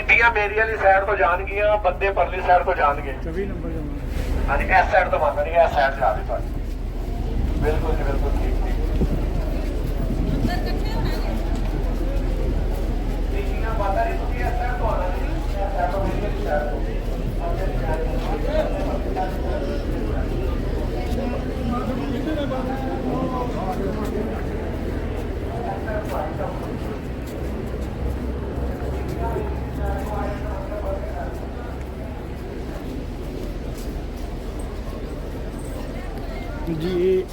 ਗੱਡੀਆਂ ਮੇਰੀ ਵਾਲੀ ਸਾਈਡ ਤੋਂ ਜਾਣਗੀਆਂ ਬੰਦੇ ਪਰਲੀ ਸਾਈਡ ਤੋਂ ਜਾਣਗੇ। 24 ਨੰਬਰ ਜਾਣਾ ਹਾਂਜੀ ਇਸ ਸਾਈਡ ਤੋਂ ਨਹੀਂ ਇਸ ਸਾਈਡ ਜਾ ਰਹੇ ਤੁਹਾਡੀ ਬਿਲਕੁਲ ਜੀ ਬਿਲਕੁਲ ਠੀਕ ਠੀਕ। ਟੀਚਿੰਗਾਂ ਬੰਦ ਆ ਰਹੀ ਤੁਸੀਂ ਇਸ ਸਾਈਡ ਤੋਂ ਆਉਣਾ ਜੀ। ਇਸ ਸਾਈਡ ਤੋਂ ਮੇਰੀ ਵਾਲੀ ਸਾਈਡ ਤੋਂ। ਜੀ ਇਹ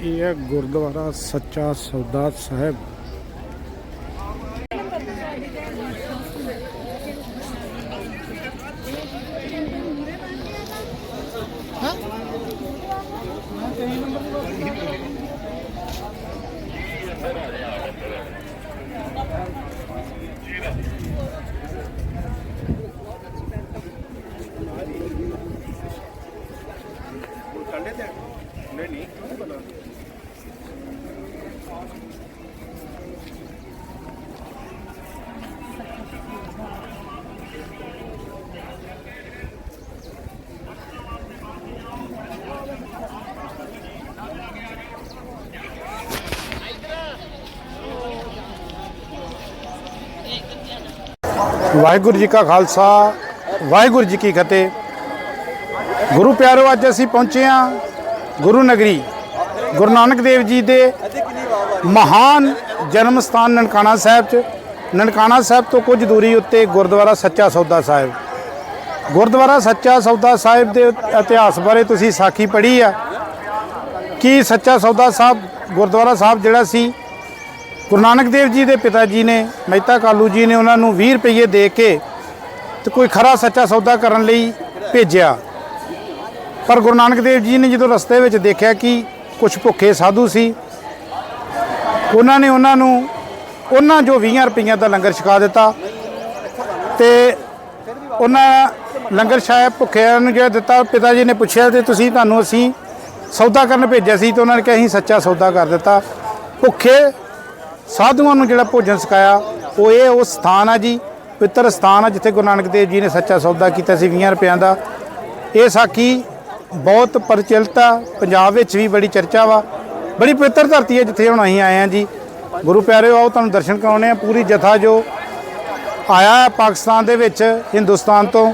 ਇਹ ਹੈ ਗੁਰਦੁਆਰਾ ਸੱਚਾ ਸੌਦਾ ਸਾਹਿਬ। ਵਾਹਿਗੁਰੂ ਜੀ ਕਾ ਖਾਲਸਾ, ਵਾਹਿਗੁਰੂ ਜੀ ਕੀ ਫਤਿਹ। ਗੁਰੂ ਪਿਆਰੋ, ਅੱਜ ਅਸੀਂ ਪਹੁੰਚੇ ਹਾਂ ਗੁਰੂ ਨਗਰੀ, ਗੁਰੂ ਨਾਨਕ ਦੇਵ ਜੀ ਦੇ ਮਹਾਨ ਜਨਮ ਸਥਾਨ ਨਨਕਾਣਾ ਸਾਹਿਬ 'ਚ। ਨਨਕਾਣਾ ਸਾਹਿਬ ਤੋਂ ਕੁਝ ਦੂਰੀ ਉੱਤੇ ਗੁਰਦੁਆਰਾ ਸੱਚਾ ਸੌਦਾ ਸਾਹਿਬ। ਗੁਰਦੁਆਰਾ ਸੱਚਾ ਸੌਦਾ ਸਾਹਿਬ ਦੇ ਇਤਿਹਾਸ ਬਾਰੇ ਤੁਸੀਂ ਸਾਖੀ ਪੜ੍ਹੀ ਆ। ਕਿ ਸੱਚਾ ਸੌਦਾ ਸਾਹਿਬ, ਗੁਰਦੁਆਰਾ ਸਾਹਿਬ ਜਿਹੜਾ ਸੀ ਗੁਰੂ ਨਾਨਕ ਦੇਵ ਜੀ ਦੇ ਪਿਤਾ ਜੀ ਨੇ, ਮਹਿਤਾ ਕਾਲੂ ਜੀ ਨੇ ਉਹਨਾਂ ਨੂੰ 20 ਰੁਪਏ ਦੇ ਕੇ ਤੇ ਕੋਈ ਖਰਾ ਸੱਚਾ ਸੌਦਾ ਕਰਨ ਲਈ ਭੇਜਿਆ। ਪਰ ਗੁਰੂ ਨਾਨਕ ਦੇਵ ਜੀ ਨੇ ਜਦੋਂ ਰਸਤੇ ਵਿੱਚ ਦੇਖਿਆ ਕਿ ਕੁਝ ਭੁੱਖੇ ਸਾਧੂ ਸੀ, ਉਹਨਾਂ ਨੇ ਉਹਨਾਂ ਨੂੰ ਉਹਨਾਂ ਜੋ 20 ਰੁਪਈਆਂ ਦਾ ਲੰਗਰ ਛਕਾ ਦਿੱਤਾ ਤੇ ਉਹਨਾਂ ਲੰਗਰ ਛਾਇਆ ਭੁੱਖਿਆਂ ਨੂੰ ਜਿਹੜਾ ਦਿੱਤਾ, ਪਿਤਾ ਜੀ ਨੇ ਪੁੱਛਿਆ ਤੇ ਤੁਸੀਂ ਤੁਹਾਨੂੰ ਅਸੀਂ ਸੌਦਾ ਕਰਨ ਭੇਜਿਆ ਸੀ ਤੇ ਉਹਨਾਂ ਨੇ ਕਿਹਾ ਅਸੀਂ ਸੱਚਾ ਸੌਦਾ ਕਰ ਦਿੱਤਾ। ਭੁੱਖੇ ਸਾਧੂਆਂ ਨੂੰ ਜਿਹੜਾ ਭੋਜਨ ਛਕਾਇਆ ਉਹ ਇਹ ਉਹ ਸਥਾਨ ਆ ਜੀ, ਪਵਿੱਤਰ ਸਥਾਨ ਆ ਜਿੱਥੇ ਗੁਰੂ ਨਾਨਕ ਦੇਵ ਜੀ ਨੇ ਸੱਚਾ ਸੌਦਾ ਕੀਤਾ ਸੀ 20 ਰੁਪਿਆਂ ਦਾ। ਇਹ ਸਾਖੀ ਬਹੁਤ ਪ੍ਰਚਲਿਤ ਆ, ਪੰਜਾਬ ਵਿੱਚ ਵੀ ਬੜੀ ਚਰਚਾ ਵਾ, ਬੜੀ ਪਵਿੱਤਰ ਧਰਤੀ ਹੈ ਜਿੱਥੇ ਹੁਣ ਅਸੀਂ ਆਏ ਆ ਜੀ। ਗੁਰੂ ਪਿਆਰਿਓ, ਆਓ ਤੁਹਾਨੂੰ ਦਰਸ਼ਨ ਕਰਾਉਣੇ ਆ ਪੂਰੀ ਜਥਾ ਜੋ ਆਇਆ ਪਾਕਿਸਤਾਨ ਦੇ ਵਿੱਚ, ਹਿੰਦੁਸਤਾਨ ਤੋਂ,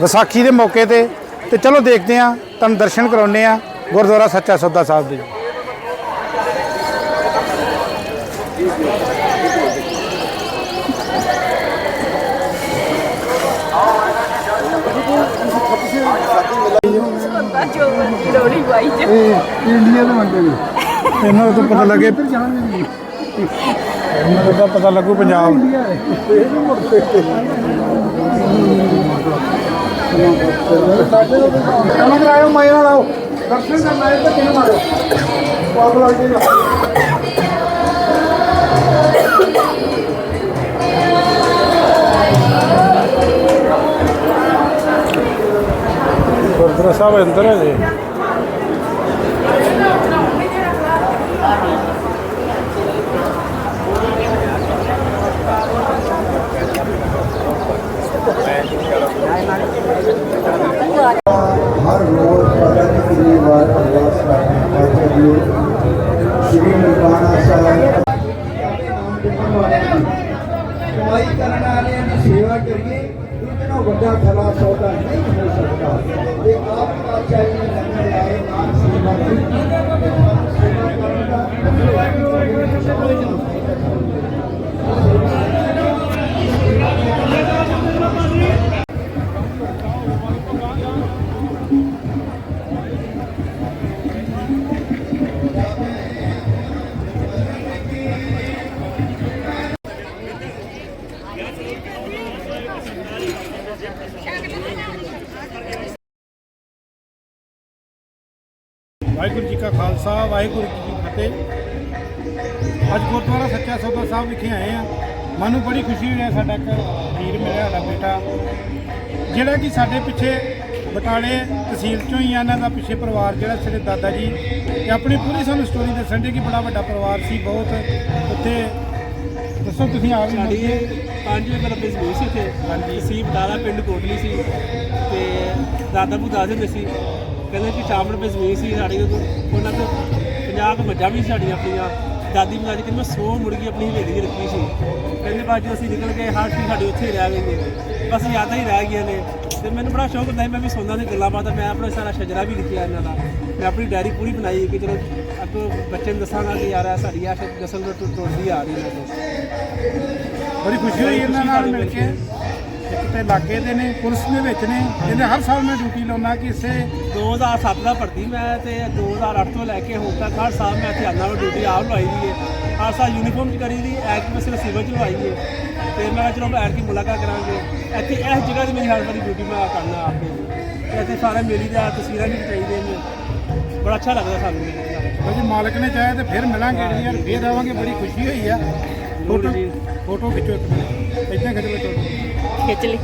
ਵਿਸਾਖੀ ਦੇ ਮੌਕੇ ਤੇ। ਤੇ ਚਲੋ ਦੇਖਦੇ ਆ ਤੁਹਾਨੂੰ ਦਰਸ਼ਨ ਕਰਾਉਣੇ ਆ ਗੁਰਦੁਆਰਾ ਸੱਚਾ ਸੌਦਾ ਸਾਹਿਬ ਦੇ। ਜੋ ਲੋੜੀ ਵਾਈ ਚ ਇੰਡੀਆ ਦੇ ਬੰਦੇ ਵੀ ਇਹਨਾਂ ਤੋਂ ਪਤਾ ਲੱਗੇ। ਇਹਨਾਂ ਦਾ ਪਤਾ ਲੱਗੂ ਪੰਜਾਬ। ਕਮਾ ਕਰਾਇਓ ਮੈਂ ਨਾਲ ਆਓ। ਦਰਸ਼ਨ ਕਰਨ ਆਏ ਤਾਂ ਕਿਹਨੂੰ ਮਾਰੋ? ਪਾਗਲ ਹੋ ਜਾਏਗਾ ਗੁਰਦੁਆਰਾ ਸਾਹਿਬ ਅੰਦਰ ਹੈ ਜੀ। ਹਰ ਰੋਜ਼ ਪਤਾ ਨਹੀਂ ਵਾਰ ਅਰਦਾਸ ਕਰਦੇ ਹਾਂ ਸ਼੍ਰੀ ਨਿਰਵਾਣਾ ਸਾਹਿਬ। ਕਮਾਈ ਕਰਨ ਵਾਲਿਆਂ ਦੀ ਸੇਵਾ ਕਰੀਏ ਇਤਨਾ ਵੱਡਾ ਖਰਾ ਸੌਦਾ ਨਹੀਂ ਹੋ ਸਕਦਾ। ਵਾਹਿਗੁਰੂ ਜੀ ਕਾ ਖਾਲਸਾ, ਵਾਹਿਗੁਰੂ ਜੀ ਕੀ ਫਤਿਹ। ਅੱਜ ਗੁਰਦੁਆਰਾ ਸੱਚਾ ਸੌਦਾ ਸਾਹਿਬ ਵਿਖੇ ਆਏ ਆ ਮੈਨੂੰ ਬੜੀ ਖੁਸ਼ੀ ਹੋਈ ਹੈ, ਸਾਡਾ ਇੱਕ ਵੀਰ ਮਿਲਿਆ, ਸਾਡਾ ਬੇਟਾ। ਜਿਹੜਾ ਕਿ ਸਾਡੇ ਪਿੱਛੇ ਬਟਾਲੇ ਤਹਿਸੀਲ ਚੋਂ ਹੀ ਆ, ਇਹਨਾਂ ਦਾ ਪਿੱਛੇ ਪਰਿਵਾਰ ਜਿਹੜਾ ਸਾਡੇ ਦਾਦਾ ਜੀ। ਇਹ ਆਪਣੀ ਪੂਰੀ ਸਾਨੂੰ ਸਟੋਰੀ ਦੱਸਣ ਦੇ ਕਿ ਬੜਾ ਵੱਡਾ ਪਰਿਵਾਰ ਸੀ, ਬਹੁਤ ਉੱਥੇ ਦੱਸੋ ਤੁਸੀਂ ਆ ਵੀ ਸਾਡੀ 5 ਵਜੇ ਬਿਜ਼ਨਸ ਹੋਈ ਸੀ ਇੱਥੇ ਹਾਂਜੀ। ਸੀ ਬਟਾਲਾ ਪਿੰਡ ਕੋਟਲੀ ਸੀ ਤੇ ਦਾਦਾ ਬੂ ਦੱਸ ਦਿੰਦੇ ਸੀ। ਕਹਿੰਦੇ ਕਿ ਚਾਮੜ ਬਿਜ਼ਨਸ ਸੀ ਸਾਡੇ ਕੋਲ ਉਹਨਾਂ ਤੋਂ 50 ਕੁ ਮੱਝਾਂ ਵੀ ਸਾਡੀਆਂ ਆਪਣੀਆਂ। ਦਾਦੀ ਬੁਲਾ ਕਹਿੰਦੀ ਮੈਂ 100 ਮੁਰਗੀ ਆਪਣੀ ਹਵੇਲੀ 'ਚ ਰੱਖੀ ਸੀ। ਕਹਿੰਦੇ ਬਾਅਦ ਅਸੀਂ ਨਿਕਲ ਗਏ ਹਰ ਚੀਜ਼ ਸਾਡੇ ਉੱਥੇ ਹੀ ਰਹਿ ਗਈ ਨੇ। ਬਸ ਯਾਦਾਂ ਹੀ ਰਹਿ ਗਈਆਂ ਨੇ। ਤੇ ਮੈਨੂੰ ਬੜਾ ਸ਼ੌਕ ਹੁੰਦਾ ਸੀ ਮੈਂ ਵੀ ਸੌਂਦਾ ਤੇ ਗੱਲਾਂ ਬਾਤਾਂ ਮੈਂ ਆਪਣਾ ਸਾਰਾ ਸ਼ਜਰਾ ਵੀ ਲਿਖਿਆ ਇਹਨਾਂ ਦਾ। ਮੈਂ ਆਪਣੀ ਡਾਇਰੀ ਪੂਰੀ ਬਣਾਈ ਕਿ ਚਲੋ ਅੱਗੋਂ ਬੱਚੇ ਨੂੰ ਦੱਸਾਂਗਾ ਕਿ ਯਾਰ ਇਹ ਸਾਡੀ ਆ ਨਸਲ ਟੁੱਟ- ਟੁੱਟਦੀ ਆ ਰਹੀ ਹੈ ਬੜੀ ਖੁਸ਼ੀ ਹੋਈ ਇਹਨਾਂ ਨਾਲ ਮਿਲ ਕੇ। ਇੱਕ ਤੇ ਲਾਗੇ ਦੇ ਨੇ ਪੁਲਿਸ ਦੇ ਵਿੱਚ ਨੇ ਜਿਹਦੇ ਹਰ ਸਾਲ ਮੈਂ ਡਿਊਟੀ ਲਾਉਣਾ ਕਿ ਇਸੇ 2007 ਦਾ ਭਰਤੀ ਮੈਂ ਤੇ 2008 ਤੋਂ ਲੈ ਕੇ ਹੁਣ ਤੱਕ ਹਰ ਸਾਲ ਮੈਂ ਇੱਥੇ ਆਉਂਦਾ ਡਿਊਟੀ ਆਪ ਲਵਾਈ ਦੀ ਹੈ ਹਰ ਸਾਲ ਯੂਨੀਫਾਰਮ ਚ ਕਰੀ ਦੀ ਐਕ ਮੈਂ ਸਿਰਫ ਸਿਵਲ ਚ ਲਵਾਈ ਹੈ ਤੇ ਮੈਂ ਕਿਹਾ ਚਲੋ ਐਰ ਕੀ ਮੁਲਾਕਾਤ ਕਰਾਂਗੇ ਇੱਥੇ ਇਸ ਜਗ੍ਹਾ ਤੇ ਮੇਰੀ ਹਰ ਵਾਰੀ ਡਿਊਟੀ ਮੈਂ ਕਰਨਾ ਆਪੇ ਤੇ ਇੱਥੇ ਸਾਰੇ ਮੇਰੀ ਦਾ ਤਸਵੀਰਾਂ ਵੀ ਚਾਹੀਦੀਆਂ ਨੇ ਬੜਾ ਅੱਛਾ ਲੱਗਦਾ ਸਾਨੂੰ ਉਹ ਜੇ ਮਾਲਕ ਨੇ ਚਾਹਿਆ ਤੇ ਫਿਰ ਮਿਲਾਂਗੇ ਜੀ ਯਾਰ ਫਿਰ ਆਵਾਂਗੇ ਬੜੀ ਖੁਸ਼ੀ ਹੋਈ ਆ ਫੋਟੋ ਜੀ। ਫੋਟੋ ਖਿੱਚੋ ਇੱਕ ਮਿੰਟ ਇੱਦਾਂ ਖਿੱਚ ਲਓ ਫੋਟੋ ਖਿੱਚ ਲਈ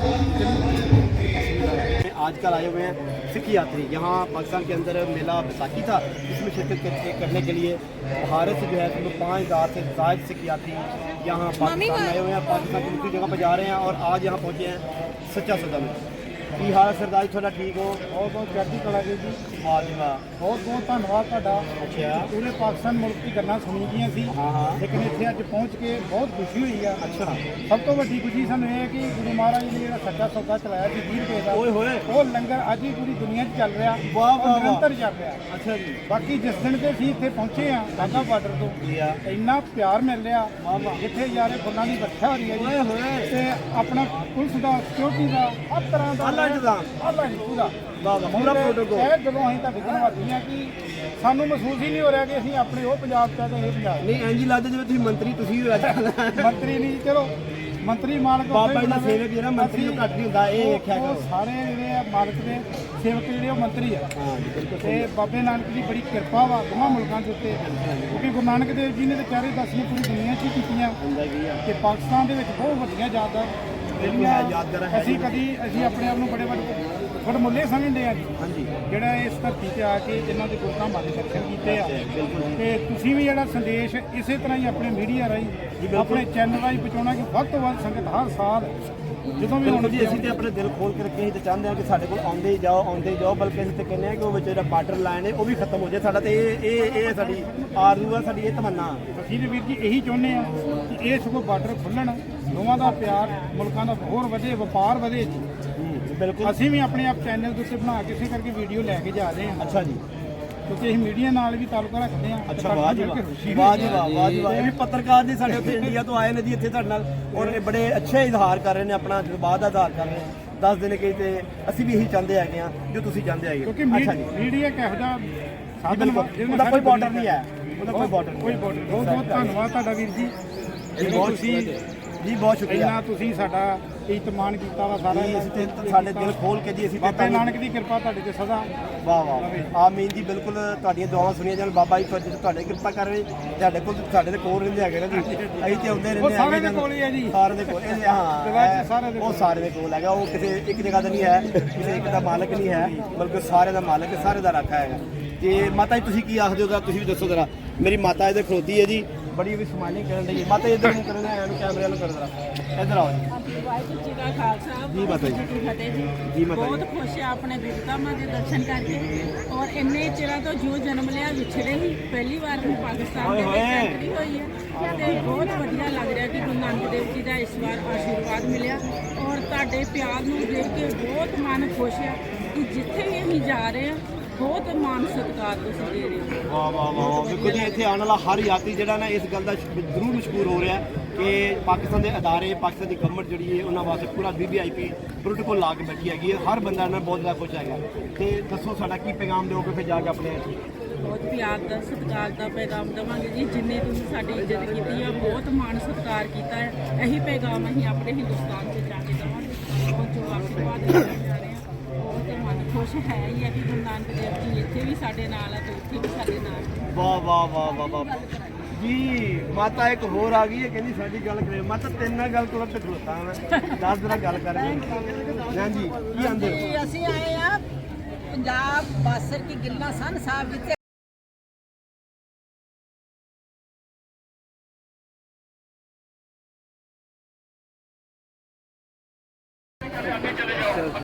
में आजकल आए हुए हैं सिख यात्री यहाँ पाकिस्तान के अंदर मेला बैसाखी था। इसमें शिरकत करने के लिए भारत से जो है तो पाँच हज़ार से जायद सिख यात्री यहाँ पाकिस्तान आए हुए हैं पाकिस्तान की दूसरी जगह पर जा रहे हैं और आज यहाँ पहुँचे हैं सच्चा सौदा ਕੀ ਹਾਲ ਸਰਦਾਰ ਜੀ? ਤੁਹਾਡਾ ਠੀਕ ਹੋ? ਬਹੁਤ ਬਹੁਤ ਚੜ੍ਹਦੀ ਕਲਾ ਜੀ। ਵਾਹ ਜੀ ਵਾਹ ਬਹੁਤ ਬਹੁਤ ਧੰਨਵਾਦ ਤੁਹਾਡਾ। ਅੱਛਾ। ਪੂਰੇ ਪਾਕਿਸਤਾਨ ਮੁਲਕ ਦੀ ਗੱਲਾਂ ਸੁਣੀ ਗਈਆਂ ਸੀ। ਹਾਂ ਹਾਂ। ਲੇਕਿਨ ਇੱਥੇ ਅੱਜ ਪਹੁੰਚ ਕੇ ਬਹੁਤ ਖੁਸ਼ੀ ਹੋਈ ਆ। ਅੱਛਾ। ਸਭ ਤੋਂ ਵੱਡੀ ਖੁਸ਼ੀ ਸਾਨੂੰ ਇਹ ਹੈ ਕਿ ਗੁਰੂ ਮਹਾਰਾਜ ਨੇ ਜਿਹੜਾ ਸੱਚਾ ਸੌਦਾ ਚਲਾਇਆ ਸੀ 20 ਰੁਪਏ ਦਾ ਓਏ ਹੋਏ। ਉਹ ਲੰਗਰ ਅੱਜ ਹੀ ਪੂਰੀ ਦੁਨੀਆ 'ਚ ਚੱਲ ਰਿਹਾ। ਵਾਹ ਵਾਹ ਨਿਰੰਤਰ ਚੱਲ ਰਿਹਾ। ਅੱਛਾ ਜੀ। ਬਾਕੀ ਜਿਸ ਦਿਨ ਤੇ ਅਸੀਂ ਇੱਥੇ ਪਹੁੰਚੇ ਆ ਢਾਕਾ ਬਾਰਡਰ ਤੋਂ ਇੰਨਾ ਪਿਆਰ ਮਿਲ ਰਿਹਾ। ਜਿੱਥੇ ਯਾਰੇ ਫੁੱਲਾਂ ਦੀ ਬੱਠਾ ਹੋ ਰਹੀ ਹੈ ਜੀ। ਤੇ ਆਪਣਾ ਪੁਲਿਸ ਦਾ ਸਿਕਿਉਰਿਟੀ ਦਾ ਹਰ ਤਰ੍ਹਾਂ ਦਾ ਸਾਰਾ ਇੰਤਜ਼ਾਮ। ਸਾਰਾ ਪੂਰਾ। ਵਾਹ ਵਾਹ ਪੂਰਾ protocol। ਇਹ ਜਦੋਂ ਅਸੀਂ ਤੁਹਾਡੇ ਕੋਲ ਆਉਂਦੇ ਹਾਂ ਕਿ ਸਾਨੂੰ ਮਹਿਸੂਸ ਹੀ ਨਹੀਂ ਹੋ ਰਿਹਾ ਕਿ ਅਸੀਂ ਆਪਣੇ ਉਹ ਪੰਜਾਬ ਚ ਤੇ ਇਹ ਪੰਜਾਬ ਨਹੀਂ ਐਂ ਜੀ ਲੱਗਦਾ ਜਿਵੇਂ ਤੁਸੀਂ ਮੰਤਰੀ ਤੁਸੀਂ ਹੋ ਅੱਜ ਮੰਤਰੀ ਨਹੀਂ ਚਲੋ ਮੰਤਰੀ ਮਾਲਕ ਬਾਬਾ ਜੀ ਦਾ ਸੇਵਕ ਜਿਹੜਾ ਮੰਤਰੀ ਤੋਂ ਘੱਟ ਨਹੀਂ ਹੁੰਦਾ, ਇਹ ਵੇਖਿਆ ਉਹ ਸਾਰੇ ਜਿਹੜੇ ਆ ਮਾਲਕ ਦੇ ਸੇਵਕ ਜਿਹੜੇ ਉਹ ਮੰਤਰੀ ਆ। ਤੇ ਬਾਬੇ ਨਾਨਕ ਦੀ ਬੜੀ ਕਿਰਪਾ ਵਾ ਦੋਵਾਂ ਮੁਲਕਾਂ ਦੇ ਉੱਤੇ। ਕਿਉਂਕਿ ਗੁਰੂ ਨਾਨਕ ਦੇਵ ਜੀ ਨੇ ਤੇ ਚਾਰੇ ਦਾਸੀਆਂ ਪੂਰੀ ਦੁਨੀਆ 'ਚ ਹੀ ਕੀਤੀਆਂ ਤੇ ਪਾਕਿਸਤਾਨ ਦੇ ਵਿੱਚ ਬਹੁਤ ਵੱਡੀਆਂ ਜਾਇਦਾਦ ਹੈ, ਹੈ ਅਸੀਂ ਕਦੀ ਅਸੀਂ ਆਪਣੇ ਆਪ ਨੂੰ ਬੜੇ ਵੱਡੇ ਬੜੇ ਮੁੱਲੇ ਸਮਝਦੇ ਆ ਜੀ। ਹਾਂਜੀ। ਜਿਹੜਾ ਇਸ ਧਰਤੀ ਤੇ ਆ ਕੇ ਇਹਨਾਂ ਦੇ ਗੁਰਧਾਮਾਂ ਦੇ ਦਰਸ਼ਨ ਕੀਤੇ ਆ। ਤੇ ਤੁਸੀਂ ਵੀ ਜਿਹੜਾ ਸੰਦੇਸ਼ ਇਸੇ ਤਰ੍ਹਾਂ ਹੀ ਆਪਣੇ ਮੀਡੀਆ ਰਾਹੀਂ ਆਪਣੇ ਚੈਨਲ ਰਾਹੀਂ ਪਹੁੰਚਾਉਣਾ ਕਿ ਵੱਧ ਤੋਂ ਵੱਧ ਸੰਗਤ ਹਰ ਸਾਲ ਜਦੋਂ ਵੀ ਹੁਣ ਜੀ ਅਸੀਂ ਤੇ ਆਪਣੇ ਦਿਲ ਖੋਲ ਕੇ ਰੱਖੇ ਅਸੀਂ ਤੇ ਚਾਹੁੰਦੇ ਹਾਂ ਕਿ ਸਾਡੇ ਕੋਲ ਆਉਂਦੇ ਹੀ ਜਾਓ ਆਉਂਦੇ ਹੀ ਜਾਓ ਬਲਕਿ ਅਸੀਂ ਤੇ ਕਹਿੰਦੇ ਹਾਂ ਕਿ ਉਹ ਵਿੱਚ ਜਿਹੜਾ ਬਾਰਡਰ ਲਾਈਨ ਹੈ ਉਹ ਵੀ ਖਤਮ ਹੋ ਜਾਏ। ਸਾਡਾ ਤੇ ਇਹ ਇਹ ਇਹ ਸਾਡੀ ਆਰਜ਼ੂ ਆ ਸਾਡੀ ਇਹ ਤਮੰਨਾ। ਅਸੀਂ ਵੀਰ ਜੀ ਇਹੀ ਚਾਹੁੰਦੇ ਆ ਕਿ ਇਹ ਸਗੋਂ ਬਾਰਡਰ ਖੁੱਲਣ ਦੋਵਾਂ ਦਾ ਪਿਆਰ ਮੁਲਕਾਂ ਦਾ ਹੋਰ ਵਧੇ ਵਪਾਰ ਵਧੇ। ਜੀ ਬਿਲਕੁਲ। ਅਸੀਂ ਵੀ ਆਪਣੇ ਆਪ ਚੈਨਲ ਦੇ ਉੱਤੇ ਬਣਾ ਕੇ ਇਸੇ ਕਰਕੇ ਵੀਡੀਓ ਲੈ ਕੇ ਜਾ ਰਹੇ ਹਾਂ। ਅੱਛਾ ਜੀ। ਕਿਉਂਕਿ ਅਸੀਂ ਮੀਡੀਆ ਨਾਲ ਵੀ ਤਾਲੁਕ ਰੱਖਦੇ ਹਾਂ ਅੱਛਾ ਵਾਹ ਜੀ ਵਾਹ। ਵਾਹ ਜੀ। ਵਾਹ ਵਾਹ ਜੀ ਵਾਹ। ਇਹ ਵੀ ਪੱਤਰਕਾਰ ਨੇ ਸਾਡੇ ਉੱਥੇ ਇੰਡੀਆ ਤੋਂ ਆਏ ਨੇ ਜੀ ਇੱਥੇ ਸਾਡੇ ਨਾਲ ਔਰ ਇਹ ਬੜੇ ਅੱਛੇ ਇਜ਼ਹਾਰ ਕਰ ਰਹੇ ਨੇ ਆਪਣਾ ਜਜ਼ਬਾਤ ਦਾ ਇਜ਼ਹਾਰ ਕਰ ਰਹੇ ਨੇ। ਦੱਸਦੇ ਨੇ ਕਿ ਤੇ ਅਸੀਂ ਵੀ ਇਹੀ ਚਾਹੁੰਦੇ ਹੈਗੇ ਆ ਜੋ ਤੁਸੀਂ ਚਾਹੁੰਦੇ ਹੈਗੇ। ਕਿਉਂਕਿ ਜੀ। ਮੀਡੀਆ ਇੱਕ ਇਹੋ ਜਿਹਾ ਸਾਧਨ ਉਹਦਾ ਕੋਈ ਦੁਨੀਆ ਨਹੀਂ ਹੈ। ਉਹਦਾ ਕੋਈ ਨਹੀਂ ਕੋਈ border ਬਹੁਤ ਬਹੁਤ ਧੰਨਵਾਦ ਤੁਹਾਡਾ ਵੀਰ ਜੀ। ਜੀ ਬਹੁਤ ਸ਼ੁਕਰੀਆ ਜੀ ਬਹੁਤ ਸ਼ੁਕਰੀਆ। ਇੰਨਾ ਤੁਸੀਂ ਸਾਡਾ ਇਤਮਾਨ ਕੀਤਾ ਵਾ ਸਾਰਾ ਜੀ ਅਸੀਂ ਤੇ ਸਾਡੇ ਦਿਲ ਖੋਲ ਕੇ ਜੀ ਅਸੀਂ ਤੇ ਬਾਬੇ ਨਾਨਕ ਦੀ ਕਿਰਪਾ ਤੁਹਾਡੇ ਤੇ ਸਦਾ ਵਾਹ ਵਾਹ। ਆਮੀਨ ਜੀ ਬਿਲਕੁਲ ਤੁਹਾਡੀਆਂ ਦੁਆਵਾਂ ਸੁਣੀਆਂ ਜਾਣ। ਬਾਬਾ ਜੀ ਤੁਹਾਡੇ ਤੁਹਾਡੇ ਕਿਰਪਾ ਕਰ। ਰਹੇ ਤੁਹਾਡੇ ਕੋਲ ਸਾਡੇ ਦੇ ਕੋਲ ਰਹਿੰਦੇ ਹੈਗੇ ਨੇ ਜੀ। ਅਸੀਂ ਤੇ ਆਉਂਦੇ ਰਹਿੰਦੇ ਉਹ ਸਾਰੇ ਹੈਗੇ ਦੇ ਕੋਲ ਹੀ ਹੈ ਜੀ। ਸਾਰੇ ਦੇ ਕੋਲ। ਇਹ ਹਾਂ। ਸਾਰੇ ਦੇ ਉਹ ਕੋਲ। ਸਾਰੇ ਦੇ ਕੋਲ ਹੈਗਾ। ਉਹ ਕਿਸੇ ਇੱਕ ਜਗ੍ਹਾ ਦਾ ਨਹੀਂ ਹੈ। ਕਿਸੇ ਇੱਕ ਦਾ ਮਾਲਕ ਨਹੀਂ ਹੈ। ਬਲਕਿ ਸਾਰੇ ਦਾ ਮਾਲਕ ਹੈ ਸਾਰੇ ਦਾ ਰਾਖਾ ਹੈਗਾ। ਤੇ ਮਾਤਾ ਜੀ ਤੁਸੀਂ ਕੀ ਆਖਦੇ ਹੋ? ਜ਼ਰਾ ਤੁਸੀਂ ਵੀ ਦੱਸੋ ਜ਼ਰਾ। ਮੇਰੀ ਮਾਤਾ ਇਹਦੇ ਖਲੋਤੀ ਹੈ ਜੀ। ਬੜੀ ਵੀ ਸਮਾਈਲਿੰਗ ਕਰਨ ਲਈ ਮਾਤਾ ਜੀ ਇੱਧਰ ਨੂੰ ਕਰਨ ਹੈ ਐਨੂੰ ਕੈਮਰੇ ਵੱਲ ਕਰੋ ਜ਼ਰਾ। ਇੱਧਰ ਆਓ ਜੀ। ਵਾਹਿਗੁਰੂ ਜੀ ਖਾਲਸਾ ਜੀ ਮਾਤਾ ਜੀ। ਕੀ ਫਤਿਹ ਜੀ। ਜੀ ਮਾਤਾ ਜੀ। ਬਹੁਤ ਖੁਸ਼ ਆ ਆਪਣੇ ਗੁਰਧਾਮਾਂ ਦੇ ਦਰਸ਼ਨ ਕਰਕੇ। ਔਰ ਇੰਨੇ ਚਿਰਾਂ ਤੋਂ ਜੋ ਜਨਮ ਲਿਆ ਵਿਛੜੇ ਹੀ। ਪਹਿਲੀ ਵਾਰ ਨੂੰ ਪਾਕਿਸਤਾਨ ਦੇ ਵਿੱਚ ਐਂਟਰੀ ਹੋਈ ਹੈ। ਤੇ ਬਹੁਤ ਵਧੀਆ ਲੱਗ ਰਿਹਾ ਕਿ ਗੁਰੂ ਨਾਨਕ ਦੇਵ ਜੀ ਦਾ ਇਸ ਵਾਰ ਆਸ਼ੀਰਵਾਦ ਮਿਲਿਆ। ਔਰ ਤੁਹਾਡੇ ਪਿਆਰ ਨੂੰ ਦੇਖ ਕੇ ਬਹੁਤ ਮਨ ਖੁਸ਼ ਹੈ ਕਿ ਜਿੱਥੇ ਵੀ ਅਸੀਂ ਜਾ ਰਹੇ ਹਾਂ ਬਹੁਤ ਮਾਨ ਸਤਿਕਾਰ ਤੁਸੀਂ ਦੇ ਰਹੇ ਹੋ। ਵਾਹ ਵਾਹ ਵਾਹ ਦੇਖੋ ਜੀ ਇੱਥੇ ਆਉਣ ਵਾਲਾ ਹਰ ਯਾਤਰੀ ਜਿਹੜਾ ਨਾ ਇਸ ਗੱਲ ਦਾ ਜ਼ਰੂਰ ਮਸ਼ਹੂਰ ਹੋ ਰਿਹਾ ਕਿ ਪਾਕਿਸਤਾਨ ਦੇ ਅਦਾਰੇ ਪਾਕਿਸਤਾਨ ਦੀ ਗਵਰਨਮੈਂਟ ਜਿਹੜੀ ਹੈ ਉਹਨਾਂ ਵਾਸਤੇ ਪੂਰਾ ਵੀਵੀਆਈਪੀ ਪ੍ਰੋਟੋਕੋਲ ਲਾ ਕੇ ਬੈਠੀ ਹੈਗੀ ਹੈ। ਹਰ ਬੰਦਾ ਇਹਨਾਂ ਬਹੁਤ ਜ਼ਿਆਦਾ ਖੁਸ਼ ਹੈਗਾ। ਤੇ ਦੱਸੋ ਸਾਡਾ ਕੀ ਪੈਗਾਮ ਦਿਓਗੇ ਫਿਰ ਜਾ ਕੇ ਆਪਣੇ ਬਹੁਤ ਪਿਆਰ ਦਾ ਸਤਿਕਾਰ ਦਾ ਪੈਗਾਮ ਦੇਵਾਂਗੇ ਜੀ। ਜਿੰਨੇ ਤੁਸੀਂ ਸਾਡੀ ਇੱਜ਼ਤ ਕੀਤੀ ਹੈ ਬਹੁਤ ਮਾਣ ਸਤਿਕਾਰ ਕੀਤਾ ਹੈ। ਇਹੀ ਪੈਗਾਮ ਅਸੀਂ ਆਪਣੇ ਹਿੰਦੁਸਤਾਨ 'ਚ ਜਾ ਕੇ ਦੇਵਾਂਗੇ। ਜੋ ਆਸ਼ੀਰਵਾਦ ਦੇਣ ਜਾ ਰਹੇ ਹਾਂ ਬਹੁਤ ਮਨ ਖੁਸ਼ ਹੈ ਹੀ ਹੈ ਕਿ ਗੁਰੂ ਨਾਨਕ ਦੇਵ ਜੀ ਇੱਥੇ ਵੀ ਸਾਡੇ ਨਾਲ ਹੈ ਤੇ ਉੱਥੇ ਵੀ ਸਾਡੇ ਨਾਲ ਹੈ। ਵਾਹ ਵਾਹ ਵਾਹ ਵਾਹ ਵਾਹ। ਜੀ ਮਾਤਾ ਇੱਕ ਹੋਰ ਆ ਗਈ ਹੈ ਕਹਿੰਦੀ ਸਾਡੀ ਗੱਲ ਕਰੇ। ਮਾਤਾ ਤੇਰੇ ਨਾਲ ਗੱਲ ਕਰਨ ਤੇ ਖਲੋਤਾ ਮੈਂ। ਦਸ ਦਿਨਾਂ ਗੱਲ ਕਰ। ਰਹੀ ਹਾਂ ਜੀ ਕੀ ਆਂਦੇ ਹੋ? ਅਸੀਂ ਆਏ ਆ ਪੰਜਾਬ ਬਾਸਰ ਕੀ ਗਿੱਲਾ ਸਨ ਸਾਹਿਬ ਜਿੱਥੇ